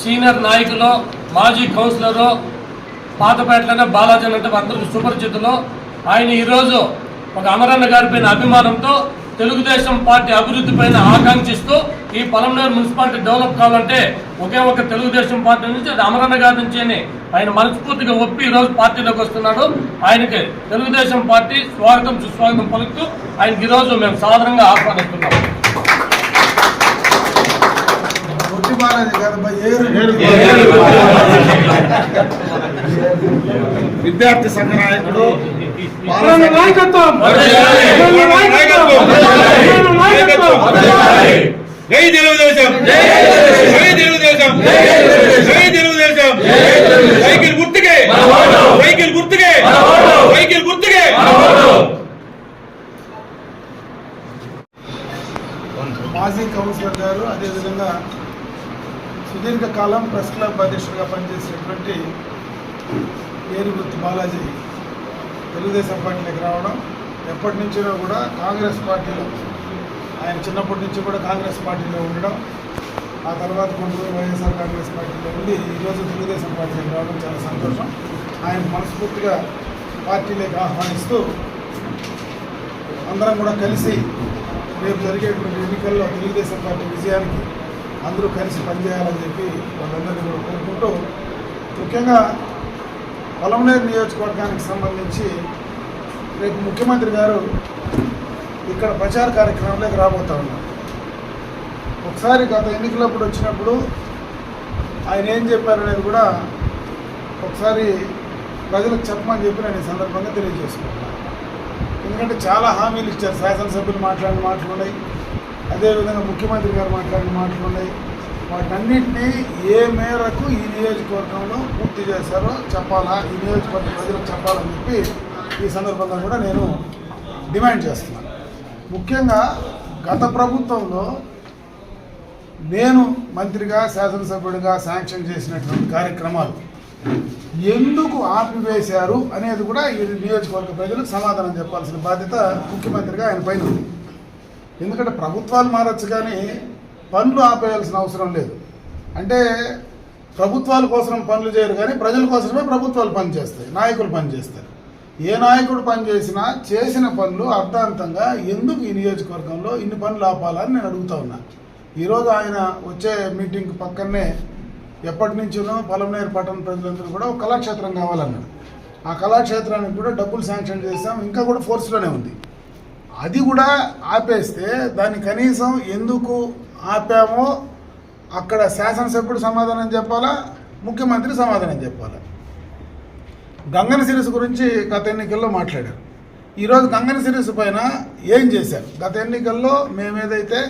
Senior నాయకులు మాజీ councillor పాతపేటలోనే Balaji అంటే అందరికి సుపరిచితులు. ఆయన ఈరోజు ఒక అమరన్న గారి పైన అభిమానంతో తెలుగుదేశం పార్టీ అభివృద్ధి పైన ఆకాంక్షిస్తూ ఈ పొలంనేరు మున్సిపాలిటీ డెవలప్ కావాలంటే ఒకే ఒక తెలుగుదేశం పార్టీ నుంచి అది అమరన్న గారి నుంచి అని ఆయన మనస్ఫూర్తిగా ఒప్పి ఈరోజు పార్టీలోకి వస్తున్నాడు. ఆయనకి తెలుగుదేశం పార్టీ స్వాగతం సుస్వాగతం పలుకుతూ ఆయనకి ఈరోజు మేము సాధారణంగా ఆహ్వానిస్తున్నాం పొట్టి బాలాజీ ఏరు విద్యార్థి సంఘ నాయకుడు నాయకత్వం. జై తెలుగుదేశం. జై తెలుగుదేశం. జై తెలుగుదేశం. సైకిల్ గుర్తుకే సైకిల్ గుర్తుకే సైకిల్ గుర్తుకే మాజీ కౌన్సిలర్ గారు అదేవిధంగా సుదీర్ఘకాలం ప్రెస్ క్లబ్ అధ్యక్షుడిగా పనిచేసినటువంటి ఏరుగుర్తి బాలాజీ తెలుగుదేశం పార్టీలోకి రావడం ఎప్పటి నుంచినో కూడా కాంగ్రెస్ పార్టీలో ఆయన చిన్నప్పటి నుంచి కూడా కాంగ్రెస్ పార్టీలో ఉండడం ఆ తర్వాత కొన్ని వైఎస్ఆర్ కాంగ్రెస్ పార్టీలో ఉండి ఈరోజు తెలుగుదేశం పార్టీలోకి రావడం చాలా సంతోషం. ఆయన మనస్ఫూర్తిగా పార్టీలోకి ఆహ్వానిస్తూ అందరం కూడా కలిసి రేపు జరిగేటువంటి ఎన్నికల్లో తెలుగుదేశం పార్టీ విజయానికి అందరూ కలిసి పనిచేయాలని చెప్పి వాళ్ళందరినీ కూడా కోరుకుంటూ ముఖ్యంగా పొలంనేరు నియోజకవర్గానికి సంబంధించి రేపు ముఖ్యమంత్రి గారు ఇక్కడ ప్రచార కార్యక్రమంలోకి రాబోతా ఉన్నారు. ఒకసారి గత ఎన్నికలప్పుడు వచ్చినప్పుడు ఆయన ఏం చెప్పారనేది కూడా ఒకసారి ప్రజలకు చెప్పమని చెప్పి నేను ఈ సందర్భంగా తెలియజేసుకుంటున్నాను. ఎందుకంటే చాలా హామీలు ఇచ్చారు శాసనసభ్యులు మాట్లాడిన మాటలు ఉన్నాయి. అదేవిధంగా ముఖ్యమంత్రి గారు మాట్లాడిన మాటలు ఉన్నాయి. వాటన్నింటినీ ఏ మేరకు ఈ నియోజకవర్గంలో పూర్తి చేశారో చెప్పాలా? ఈ నియోజకవర్గ ప్రజలకు చెప్పాలని చెప్పి ఈ సందర్భంగా కూడా నేను డిమాండ్ చేస్తున్నాను. ముఖ్యంగా గత ప్రభుత్వంలో నేను మంత్రిగా శాసనసభ్యుడిగా శాంక్షన్ చేసినటువంటి కార్యక్రమాలు ఎందుకు ఆపివేశారు అనేది కూడా ఈ నియోజకవర్గ ప్రజలకు సమాధానం చెప్పాల్సిన బాధ్యత ముఖ్యమంత్రిగా ఆయన పైన ఉంది. ఎందుకంటే ప్రభుత్వాలు మారచ్చు కానీ పనులు ఆపేయాల్సిన అవసరం లేదు. అంటే ప్రభుత్వాల కోసం పనులు చేయరు కానీ ప్రజల కోసమే ప్రభుత్వాలు పనిచేస్తాయి నాయకులు పనిచేస్తారు. ఏ నాయకుడు పనిచేసినా చేసిన పనులు అర్థాంతంగా ఎందుకు ఈ నియోజకవర్గంలో ఇన్ని పనులు ఆపాలని నేను అడుగుతా ఉన్నా. ఈరోజు ఆయన వచ్చే మీటింగ్ పక్కనే ఎప్పటి నుంచినో పొలంనేరు పట్టణ ప్రజలందరూ కూడా ఒక కళాక్షేత్రం కావాలన్నాడు. ఆ కళాక్షేత్రానికి కూడా డబ్బులు శాంక్షన్ చేసాం ఇంకా కూడా ఫోర్స్లోనే ఉంది. అది కూడా ఆపేస్తే దాన్ని కనీసం ఎందుకు ఆపామో అక్కడ శాసనసభ్యుడు సమాధానం చెప్పాలా? ముఖ్యమంత్రి సమాధానం చెప్పాలా? గంగన సిరీస్ గురించి గత ఎన్నికల్లో మాట్లాడారు. ఈరోజు గంగన సిరీస్ పైన ఏం చేశారు? గత ఎన్నికల్లో మేమేదైతే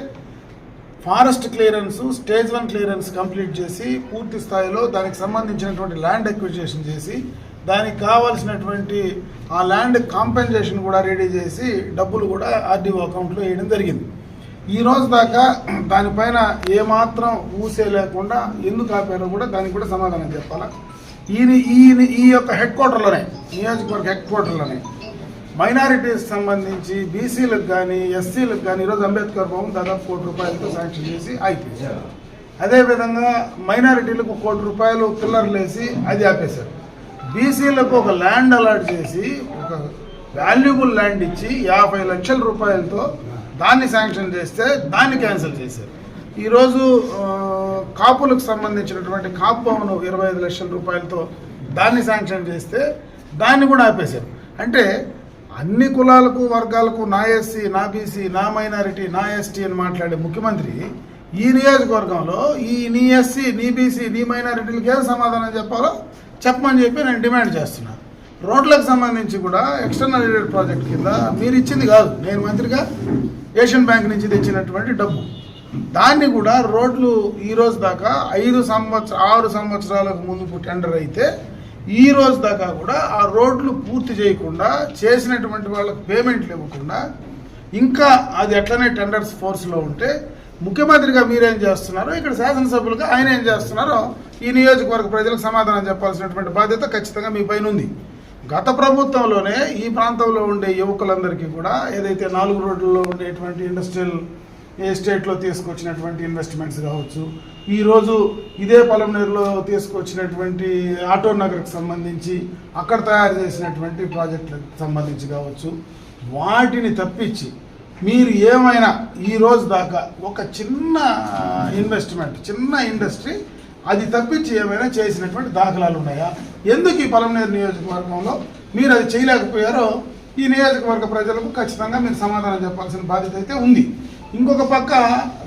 forest clearance stage one clearance complete చేసి పూర్తి స్థాయిలో దానికి సంబంధించినటువంటి ల్యాండ్ ఎక్విజిషన్ చేసి దానికి కావాల్సినటువంటి ఆ ల్యాండ్ కాంపెన్సేషన్ కూడా రెడీ చేసి డబ్బులు కూడా ఆర్డీఓ అకౌంట్లో వేయడం జరిగింది. ఈ రోజు దాకా దానిపైన ఏమాత్రం ఊసే లేకుండా ఎందుకు ఆపారో కూడా దానికి కూడా సమాధానం చెప్పాలా? ఈయన ఈయన ఈ యొక్క హెడ్ క్వార్టర్లోనే నియోజకవర్గ హెడ్ క్వార్టర్లోనే మైనారిటీస్ సంబంధించి బీసీలకు కానీ ఎస్సీలకు కానీ ఈరోజు అంబేద్కర్ భవన్ దాదాపు కోటి రూపాయలతో శాంక్షన్ చేసి అయిపోయింది అదేవిధంగా మైనారిటీలకు కోటి రూపాయలు పిల్లర్లు వేసి అది ఆపేశారు. బీసీలకు ఒక ల్యాండ్ అలాట్ చేసి ఒక వాల్యుబుల్ ల్యాండ్ ఇచ్చి యాభై లక్షల రూపాయలతో దాన్ని శాంక్షన్ చేస్తే దాన్ని క్యాన్సిల్ చేశారు. ఈరోజు కాపులకు సంబంధించినటువంటి కాపు భవన్ ఇరవై ఐదు లక్షల రూపాయలతో దాన్ని శాంక్షన్ చేస్తే దాన్ని కూడా ఆపేశారు. అంటే అన్ని కులాలకు వర్గాలకు నా ఎస్సీ నా బీసీ నా మైనారిటీ నా ఎస్టీ అని మాట్లాడే ముఖ్యమంత్రి ఈ నియోజకవర్గంలో ఈ నీ ఎస్సీ నీ బీసీ నీ మైనారిటీలకు ఏం సమాధానం చెప్పాలో చెప్పమని చెప్పి నేను డిమాండ్ చేస్తున్నాను రోడ్లకు సంబంధించి కూడా ఎక్స్టర్నల్ ఎయిడెడ్ ప్రాజెక్ట్ కింద మీరు ఇచ్చింది కాదు. నేను మంత్రిగా ఏషియన్ బ్యాంక్ నుంచి తెచ్చినటువంటి డబ్బు. దాన్ని కూడా రోడ్లు ఈ రోజు దాకా ఐదు సంవత్సర ఆరు సంవత్సరాలకు ముందు టెండర్ అయితే ఈ రోజు దాకా కూడా ఆ రోడ్లు పూర్తి చేయకుండా చేసినటువంటి వాళ్ళకు పేమెంట్లు ఇవ్వకుండా ఇంకా అది ఎట్లనే టెండర్స్ ఫోర్స్లో ఉంటే ముఖ్యమంత్రిగా మీరేం చేస్తున్నారో ఇక్కడ శాసనసభ్యులుగా ఆయన ఏం చేస్తున్నారో ఈ నియోజకవర్గ ప్రజలకు సమాధానం చెప్పాల్సినటువంటి బాధ్యత ఖచ్చితంగా మీ పైన ఉంది. గత ప్రభుత్వంలోనే ఈ ప్రాంతంలో ఉండే యువకులందరికీ కూడా ఏదైతే నాలుగు రోడ్లలో ఉండేటువంటి ఇండస్ట్రియల్ ఎస్టేట్లో తీసుకొచ్చినటువంటి ఇన్వెస్ట్మెంట్స్ కావచ్చు ఈరోజు ఇదే పొలంనేరులో తీసుకొచ్చినటువంటి ఆటో నగర్కి సంబంధించి అక్కడ తయారు చేసినటువంటి ప్రాజెక్టులకు సంబంధించి కావచ్చు వాటిని తప్పించి మీరు ఏమైనా ఈ రోజు దాకా ఒక చిన్న ఇన్వెస్ట్మెంట్ చిన్న ఇండస్ట్రీ అది తప్పించి ఏమైనా చేసినటువంటి దాఖలాలు ఉన్నాయా? ఎందుకు ఈ పొలంనేరు నియోజకవర్గంలో మీరు అది చేయలేకపోయారో ఈ నియోజకవర్గ ప్రజలకు ఖచ్చితంగా మీరు సమాధానం చెప్పాల్సిన బాధ్యత అయితే ఉంది. ఇంకొక పక్క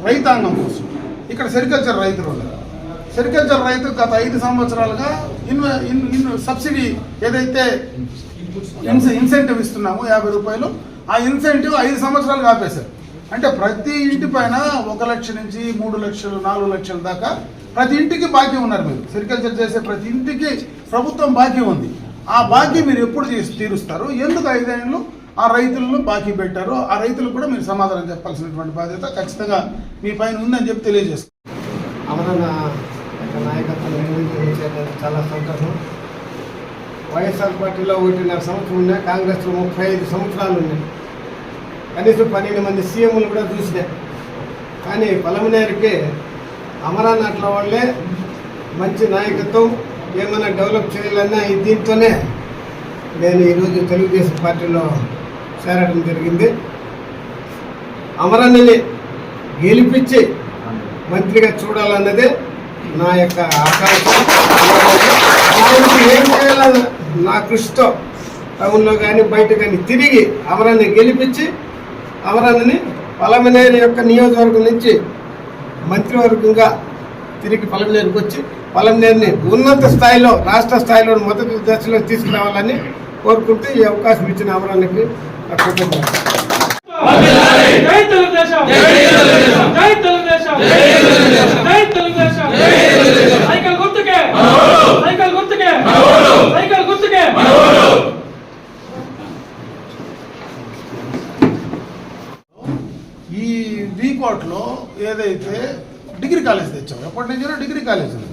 రైతాంగం కోసం. ఇక్కడ సెరికల్చర్ రైతులు ఉన్నారు. సెరికల్చర్ రైతు గత ఐదు సంవత్సరాలుగా ఇన్వె ఇన్ ఇన్ సబ్సిడీ ఏదైతే ఇన్సెంటివ్ ఇస్తున్నాము యాభై రూపాయలు ఆ ఇన్సెంటివ్ ఐదు సంవత్సరాలు ఆపేశారు. అంటే ప్రతి ఇంటి పైన ఒక లక్ష నుంచి మూడు లక్షలు నాలుగు లక్షల దాకా ప్రతి ఇంటికి బాకీ ఉన్నారు మీరు. సెరికల్చర్ చేసే ప్రతి ఇంటికి ప్రభుత్వం బాకీ ఉంది. ఆ బాకీ మీరు ఎప్పుడు తీరుస్తారు? ఎందుకు ఐదేళ్ళు ఆ రైతులను బాకీ పెట్టారు? ఆ రైతులకు కూడా మీరు సమాధానం చెప్పాల్సినటువంటి బాధ్యత ఖచ్చితంగా మీ పైన ఉందని చెప్పి తెలియజేస్తారు అమరన్న నాయకత్వం చాలా సంతోషం. వైఎస్ఆర్ పార్టీలో ఒకటిన్నర సంవత్సరం ఉన్నాయి కాంగ్రెస్లో ముప్పై ఐదు సంవత్సరాలు ఉన్నాయి. కనీసం పన్నెండు మంది సీఎంలు కూడా చూసినాయి కానీ పలమనేరుకి అమరానాట్ల వాళ్ళే మంచి నాయకత్వం ఏమైనా డెవలప్ చేయాలన్నా ఈ దీంతోనే నేను ఈరోజు తెలుగుదేశం పార్టీలో చేరడం జరిగింది. అమరన్నని గెలిపించి మంత్రిగా చూడాలన్నదే నా యొక్క ఆకాంక్ష. ఏం చేయాలన్నా నా కృషితో టౌన్లో కానీ బయట కానీ తిరిగి అమరాన్ని గెలిపించి అమరాన్ని పలమనేరు యొక్క నియోజకవర్గం నుంచి మంత్రివర్గంగా తిరిగి పలమనేరుకు వచ్చి పలమనేరుని ఉన్నత స్థాయిలో రాష్ట్ర స్థాయిలో మొదటి దశలో తీసుకురావాలని కోరుకుంటూ ఈ అవకాశం ఇచ్చిన అమరానికి నా జై తెలుగుదేశం జై తెలుగుదేశం జై తెలుగుదేశం సైకిల్ గుర్తుకే సైకిల్ గుర్తుకే సైకిల్ గుర్తుకే ఈ వీకోట్లో ఏదైతే డిగ్రీ కాలేజ్ తెచ్చాం ఎప్పటి నుంచో డిగ్రీ కాలేజ్ ఉంది.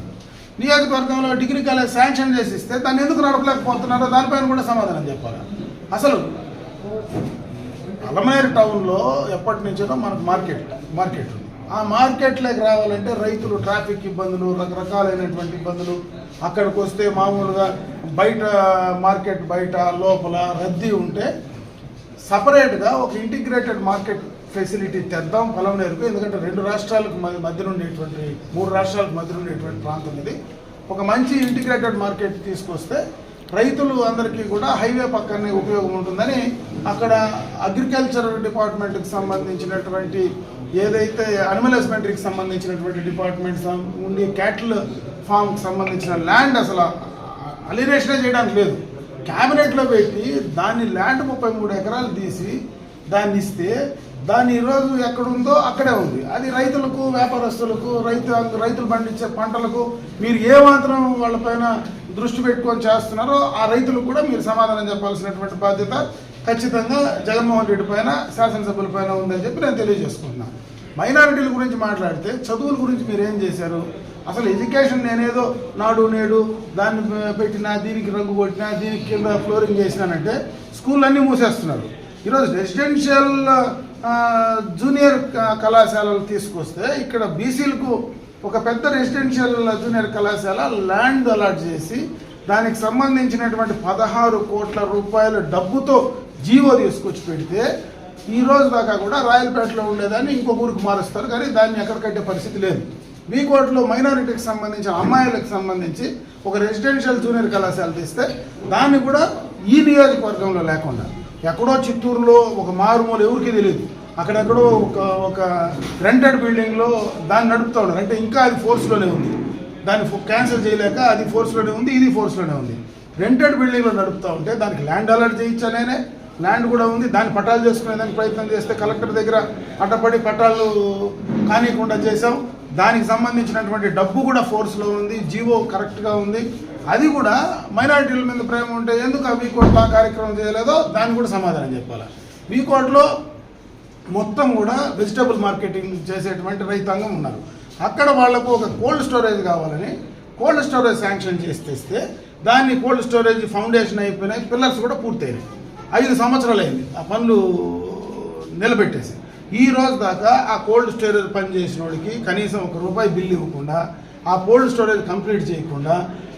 నియోజకవర్గంలో డిగ్రీ కాలేజ్ శాంక్షన్ చేసి ఇస్తే దాన్ని ఎందుకు నడపలేకపోతున్నారో దానిపైన కూడా సమాధానం చెప్పాలి? అసలు అలమేరు టౌన్లో ఎప్పటి నుంచో మనకు మార్కెట్ మార్కెట్ ఉంది. ఆ మార్కెట్లోకి రావాలంటే రైతులు ట్రాఫిక్ ఇబ్బందులు రకరకాలైనటువంటి ఇబ్బందులు. అక్కడికి వస్తే మామూలుగా బయట మార్కెట్ బయట లోపల రద్దీ ఉంటే సపరేట్గా ఒక ఇంటిగ్రేటెడ్ మార్కెట్ ఫెసిలిటీ తెద్దాం. పొలంనేరుకు ఎందుకంటే రెండు రాష్ట్రాలకు మ- మధ్య ఉండేటువంటి మూడు రాష్ట్రాలకు మధ్య ఉండేటువంటి ప్రాంతం ఇది. ఒక మంచి ఇంటిగ్రేటెడ్ మార్కెట్ తీసుకొస్తే రైతులు అందరికీ కూడా హైవే పక్కనే ఉపయోగం ఉంటుందని అక్కడ అగ్రికల్చర్ డిపార్ట్మెంట్కి సంబంధించినటువంటి ఏదైతే అనిమల్ హస్బెండరీకి సంబంధించినటువంటి డిపార్ట్మెంట్ ఉండి క్యాటిల్ ఫామ్కి సంబంధించిన ల్యాండ్ అసలు అలినేషనే చేయడానికి లేదు. క్యాబినెట్లో పెట్టి దాన్ని ల్యాండ్ ముప్పై మూడు ఎకరాలు తీసి దాన్ని ఇస్తే దాని ఈరోజు ఎక్కడుందో అక్కడే ఉంది. అది రైతులకు వ్యాపారస్తులకు రైతు రైతులు పండించే పంటలకు మీరు ఏ మాత్రం వాళ్ళపైన దృష్టి పెట్టుకొని చేస్తున్నారో ఆ రైతులకు కూడా మీరు సమాధానం చెప్పాల్సినటువంటి బాధ్యత ఖచ్చితంగా జగన్మోహన్ రెడ్డి పైన శాసనసభ్యుల పైన ఉందని చెప్పి నేను తెలియజేసుకుంటున్నాను మైనారిటీల గురించి మాట్లాడితే చదువుల గురించి మీరు ఏం చేశారు? అసలు ఎడ్యుకేషన్ నేనేదో నాడు నేడు దాన్ని పెట్టినా దీనికి రంగు కొట్టినా దీనికి కింద ఫ్లోరింగ్ చేసినానంటే స్కూల్ అన్నీ మూసేస్తున్నారు. ఈరోజు రెసిడెన్షియల్ జూనియర్ కళాశాలలు తీసుకొస్తే ఇక్కడ బీసీలకు ఒక పెద్ద రెసిడెన్షియల్ జూనియర్ కళాశాల ల్యాండ్ అలాట్ చేసి దానికి సంబంధించినటువంటి పదహారు కోట్ల రూపాయల డబ్బుతో జీవో తీసుకొచ్చి పెడితే ఈ రోజు దాకా కూడా రాయలపేటలో ఉండేదాన్ని ఇంకొక ఊరికి మారుస్తారు కానీ దాన్ని ఎక్కడ కట్టే పరిస్థితి లేదు. మీ కోర్టులో మైనారిటీకి సంబంధించిన అమ్మాయిలకు సంబంధించి ఒక రెసిడెన్షియల్ జూనియర్ కళాశాల తీస్తే దాన్ని కూడా ఈ నియోజకవర్గంలో లేకుండా ఎక్కడో చిత్తూరులో ఒక మారుమూల ఎవరికి తెలియదు అక్కడెక్కడో ఒక ఒక రెంటెడ్ బిల్డింగ్లో దాన్ని నడుపుతా ఉన్నారు. అంటే ఇంకా అది ఫోర్స్లోనే ఉంది. దాన్ని క్యాన్సిల్ చేయలేక అది ఫోర్స్లోనే ఉంది ఇది ఫోర్స్లోనే ఉంది. రెంటెడ్ బిల్డింగ్లో నడుపుతా ఉంటే దానికి ల్యాండ్ అలాట్ చేయించాలనే ల్యాండ్ కూడా ఉంది. దాన్ని పట్టాలు చేసుకునేదానికి ప్రయత్నం చేస్తే కలెక్టర్ దగ్గర అడ్డపడి పట్టాలు కానీయకుండా చేసాం దానికి సంబంధించినటువంటి డబ్బు కూడా ఫోర్స్లో ఉంది. జీవో కరెక్ట్గా ఉంది. అది కూడా మైనారిటీల మీద ప్రేమ ఉంటే ఎందుకు ఆ వీకోట్ ఆ కార్యక్రమం చేయలేదో దానికి కూడా సమాధానం చెప్పాలి? వీకోట్లో మొత్తం కూడా వెజిటబుల్ మార్కెటింగ్ చేసేటువంటి రైతాంగం ఉన్నారు. అక్కడ వాళ్ళకు ఒక కోల్డ్ స్టోరేజ్ కావాలని కోల్డ్ స్టోరేజ్ శాంక్షన్ చేసి తెస్తే దాన్ని కోల్డ్ స్టోరేజ్ ఫౌండేషన్ అయిపోయినాయి పిల్లర్స్ కూడా పూర్తయినాయి. ఐదు సంవత్సరాలు అయింది ఆ పనులు నిలబెట్టేసి. ఈ రోజు దాకా ఆ కోల్డ్ స్టోరేజ్ పని చేసిన వాడికి కనీసం ఒక రూపాయి బిల్లు ఇవ్వకుండా ఆ కోల్డ్ స్టోరేజ్ కంప్లీట్ చేయకుండా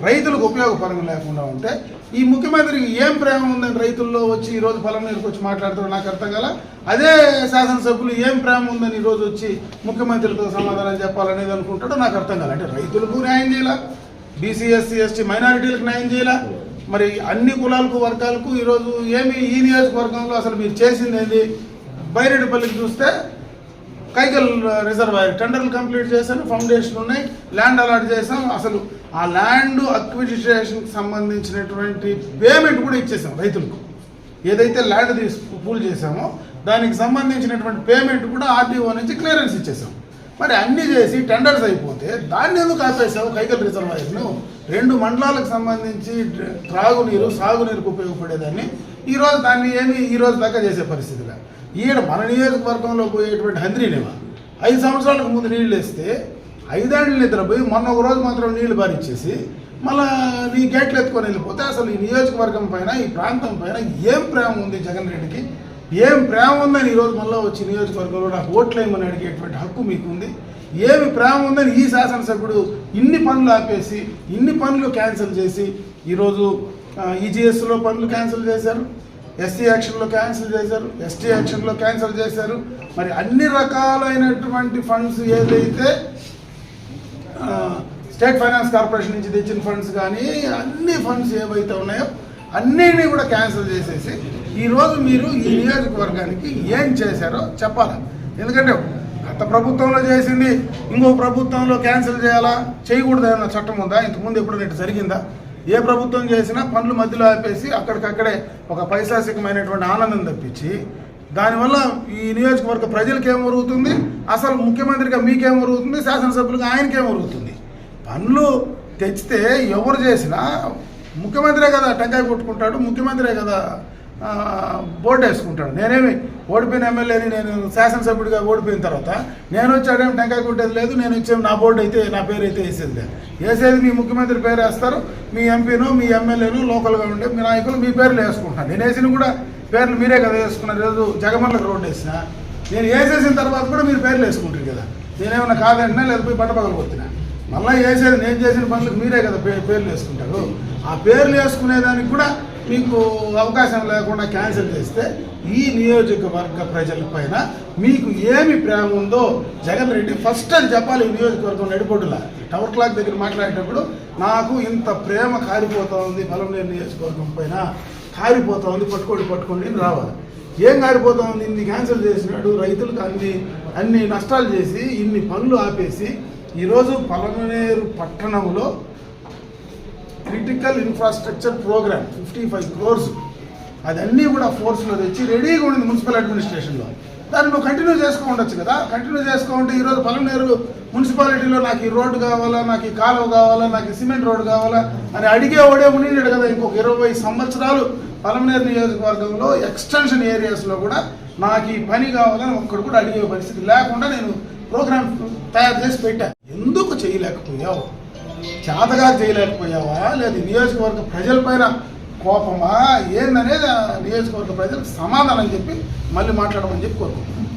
రైతులకు ఉపయోగపరంగా లేకుండా ఉంటే ఈ ముఖ్యమంత్రికి ఏం ప్రేమ ఉందని రైతుల్లో వచ్చి ఈరోజు పొలం నీరుకు వచ్చి మాట్లాడుతాడు నాకు అర్థం కాల. అదే శాసనసభ్యులు ఏం ప్రేమ ఉందని ఈరోజు వచ్చి ముఖ్యమంత్రితో సమాధానం చెప్పాలనేది అనుకుంటాడో నాకు అర్థం కాల. అంటే రైతులకు న్యాయం చేయాల బీసీ ఎస్సీ ఎస్టీ మైనారిటీలకు న్యాయం చేయాల? మరి అన్ని కులాలకు వర్గాలకు ఈరోజు ఏమి ఈ నియోజకవర్గంలో అసలు మీరు చేసింది ఏంది? బైరెడ్డిపల్లికి చూస్తే కైకల్ రిజర్వాయర్ టెండర్లు కంప్లీట్ చేశాను ఫౌండేషన్ ఉన్నాయి ల్యాండ్ అలాట్ చేసాం అసలు ఆ ల్యాండ్ అక్విజిషన్కి సంబంధించినటువంటి పేమెంట్ కూడా ఇచ్చేసాం రైతులకు. ఏదైతే ల్యాండ్ తీసు పూల్ చేసామో దానికి సంబంధించినటువంటి పేమెంట్ కూడా ఆర్డీఓ నుంచి క్లియరెన్స్ ఇచ్చేసాం మరి అన్ని చేసి టెండర్స్ అయిపోతే దాన్ని ఎందుకు ఆపేసావు కైకల్ రిజర్వాయర్ను? రెండు మండలాలకు సంబంధించి త్రాగునీరు సాగునీరుకు ఉపయోగపడేదాన్ని. ఈరోజు దాన్ని ఏమి ఈ రోజు దాకా చేసే పరిస్థితిగా ఈడ మన నియోజకవర్గంలో పోయేటువంటి హంద్రీనేవా ఐదు సంవత్సరాలకు ముందు నీళ్ళు వేస్తే ఐదేళ్ళు నిద్రపోయి మొన్న ఒక రోజు మాత్రం నీళ్ళు బారిచ్చేసి మళ్ళా నీ గేట్లు ఎత్తుకొని వెళ్ళిపోతే అసలు ఈ నియోజకవర్గం పైన ఈ ప్రాంతం పైన ఏం ప్రేమ ఉంది జగన్ రెడ్డికి? ఏం ప్రేమ ఉందని ఈరోజు మళ్ళీ వచ్చి నియోజకవర్గంలో నాకు ఓట్లేమని అడిగేటువంటి హక్కు మీకు ఉంది ఏమి ప్రేమ ఉందని ఈ శాసనసభ్యుడు ఇన్ని పనులు ఆపేసి ఇన్ని పనులు క్యాన్సిల్ చేసి ఈరోజు ఈజీఎస్లో పనులు క్యాన్సిల్ చేశారు. ఎస్సీ యాక్షన్లో క్యాన్సిల్ చేశారు ఎస్టీ యాక్షన్లో క్యాన్సిల్ చేశారు. మరి అన్ని రకాలైనటువంటి ఫండ్స్ ఏదైతే స్టేట్ ఫైనాన్స్ కార్పొరేషన్ నుంచి తెచ్చిన ఫండ్స్ కానీ అన్ని ఫండ్స్ ఏవైతే ఉన్నాయో అన్నిటినీ కూడా క్యాన్సిల్ చేసేసి ఈరోజు మీరు ఈ నియోజకవర్గానికి ఏం చేశారో చెప్పాలి. ఎందుకంటే గత ప్రభుత్వంలో చేసింది ఇంకో ప్రభుత్వంలో క్యాన్సిల్ చేయాలా? చేయకూడదు ఏమన్నా చట్టం ఉందా? ఇంతకుముందు ఎప్పుడైనా జరిగిందా? ఏ ప్రభుత్వం చేసినా పనులు మధ్యలో ఆపేసి అక్కడికక్కడే ఒక పైశాసికమైనటువంటి ఆనందం తప్పించి దానివల్ల ఈ నియోజకవర్గ ప్రజలకు ఏం జరుగుతుంది అసలు ముఖ్యమంత్రిగా మీకేం జరుగుతుంది శాసనసభ్యులుగా ఆయనకేం జరుగుతుంది పనులు తెచ్చితే ఎవరు చేసినా ముఖ్యమంత్రే కదా టెంకాయ కొట్టుకుంటాడు ముఖ్యమంత్రే కదా బోర్డు వేసుకుంటాడు. నేనేమి ఓడిపోయిన ఎమ్మెల్యేని నేను శాసనసభ్యుడిగా ఓడిపోయిన తర్వాత నేను వచ్చాడేం టెంకాయ కొట్టేది లేదు నేను వచ్చేమి నా బోర్డు అయితే నా పేరు అయితే వేసేది లేదు. వేసేది మీ ముఖ్యమంత్రి పేరు వేస్తారు మీ ఎంపీను మీ ఎమ్మెల్యేను లోకల్గా ఉండే మీ నాయకులు మీ పేర్లు వేసుకుంటాను నేను వేసిన కూడా పేర్లు మీరే కదా వేసుకున్నారు. ఈరోజు జగమర్లకు రోడ్డు వేసిన నేను వేసేసిన తర్వాత కూడా మీరు పేర్లు వేసుకుంటారు కదా. నేనేమన్నా కాదంటున్నా లేదా పోయి బట్ట కొట్టినా. మళ్ళీ వేసేది నేను చేసిన పనులకు మీరే కదా పే పేర్లు వేసుకుంటారు. ఆ పేర్లు వేసుకునేదానికి కూడా మీకు అవకాశం లేకుండా క్యాన్సిల్ చేస్తే ఈ నియోజకవర్గ ప్రజల పైన మీకు ఏమి ప్రేమ ఉందో జగన్ రెడ్డి ఫస్ట్ అని చెప్పాలి ఈ నియోజకవర్గం నడిపోటులా. టవర్ క్లాక్ దగ్గర మాట్లాడేటప్పుడు నాకు ఇంత ప్రేమ కారిపోతా ఉంది బలంలేని నియోజకవర్గం పైన కారిపోతా ఉంది పట్టుకోండి పట్టుకోండి అని రావాలి. ఏం కారిపోతా ఉంది ఇన్ని క్యాన్సిల్ చేసినాడు రైతులకు అన్ని అన్ని నష్టాలు చేసి ఇన్ని పనులు ఆపేసి ఈరోజు పలమనేరు పట్టణంలో critical infrastructure programme fifty five crores అదన్నీ కూడా ఫోర్స్లో తెచ్చి రెడీగా ఉండింది మున్సిపల్ అడ్మినిస్ట్రేషన్లో దాన్ని నువ్వు కంటిన్యూ చేసుకో ఉండొచ్చు కదా. కంటిన్యూ చేసుకుంటే ఈరోజు పలమనేరు మున్సిపాలిటీలో నాకు ఈ రోడ్డు కావాలా నాకు ఈ కాలువ కావాలా నాకు ఈ సిమెంట్ రోడ్డు కావాలా అని అడిగే ఓడే ఉండినాడు కదా ఇంకొక ఇరవై సంవత్సరాలు పలమనేరు నియోజకవర్గంలో ఎక్స్టెన్షన్ ఏరియాస్లో కూడా నాకు ఈ పని కావాలని ఒక్కడు కూడా అడిగే పరిస్థితి లేకుండా నేను ప్రోగ్రామ్ తయారు చేసి పెట్టా. ఎందుకు చేయలేకపోయావు? చేతగా చేయలేకపోయావా? లేదా నియోజకవర్గ ప్రజలపైన కోపమా? ఏందనేది నియోజకవర్గ ప్రజలకు సమాధానం చెప్పి మళ్ళీ మాట్లాడమని చెప్పి కోరుకుంటున్నాను.